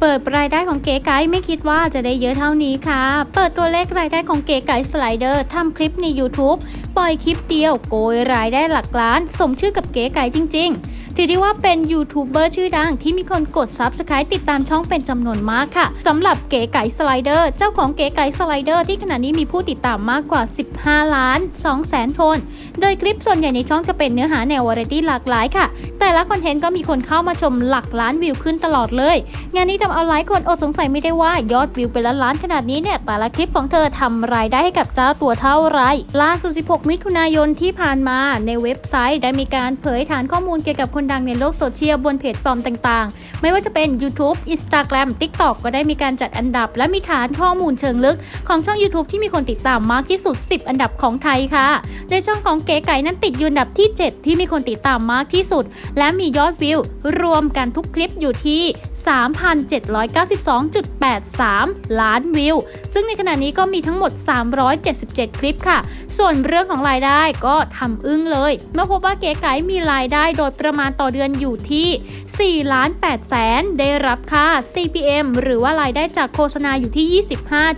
เปิดรายได้ของเก๋ไก๋ไม่คิดว่าจะได้เยอะเท่านี้ค่ะ เปิดตัวเลขรายได้ของเก๋ไก๋สไลเดอร์ทำคลิปใน YouTube ปล่อยคลิปเดียวโกยรายได้หลักล้าน สมชื่อกับเก๋ไก๋จริง ๆถือได้ว่าเป็นยูทูบเบอร์ชื่อดังที่มีคนกด Subscribe ติดตามช่องเป็นจำนวนมากค่ะสำหรับเก๋ไก๋สไลเดอร์ เจ้าของเก๋ไก๋สไลเดอร์ที่ขณะนี้มีผู้ติดตามมากกว่า 15 ล้าน2แสนคน โดยคลิปส่วนใหญ่ในช่องจะเป็นเนื้อหาแนววาไรตี้หลากหลายค่ะ แต่ละคอนเทนต์ก็มีคนเข้ามาชมหลักล้านวิวขึ้นตลอดเลย งานนี้ทำเอาหลายคนอดสงสัยไม่ได้ว่ายอดวิวเป็นล้านล้านขนาดนี้เนี่ยแต่ละคลิปของเธอทำรายได้ให้กับเจ้าตัวเท่าไรล่าสุด 16มิถุนายนที่ผ่านมาในเว็บไซต์ได้มีการเผยฐานข้อมูลเกี่ยวกับคนดังในโลกโซเชียลบนเพจฟอร์มต่างๆ ไม่ว่าจะเป็น YouTube Instagram TikTok ก็ได้มีการจัดอันดับ และมีฐานข้อมูลเชิงลึก ของช่อง YouTube ที่มีคนติดตามมากที่สุด 10 อันดับของไทยค่ะ โดยช่องของเก๋ไก่นั้นติดอยู่อันดับที่ 7 ที่มีคนติดตามมากที่สุด และมียอดวิวรวมกันทุกคลิปอยู่ที่ 3,792.83 ล้านวิว ซึ่งในขณะนี้ก็มีทั้งหมด 377 คลิปค่ะ ส่วนเรื่องของรายได้ก็ทำอึ้งเลย เมื่อพบว่าเก๋ไก่มีรายได้โดยประมาณต่อเดือนอยู่ที่4ล้าน8แสนได้รับค่า CPM หรือว่ารายได้จากโฆษณาอยู่ที่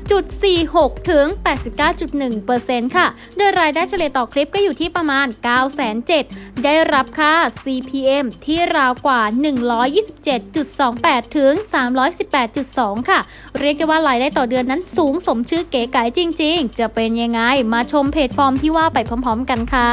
25.46 ถึง 89.1%ค่ะ โดยรายได้เฉลี่ยต่อคลิปก็อยู่ที่ประมาณ9 7 0 0ได้รับค่า CPM ที่ราวกว่า 127.28 ถึง 318.2 ค่ะ เรียกได้ว่ารายได้ต่อเดือนนั้นสูงสมชื่อเก๋ไก๋จริง ๆ จะเป็นยังไงมาชมเพจฟอร์มที่ว่าว่าไปพร้อม ๆ กันค่ะ